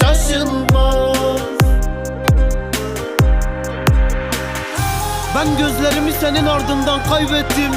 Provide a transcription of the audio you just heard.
şaşılmaz Ben gözlerimi senin ardından kaybettim.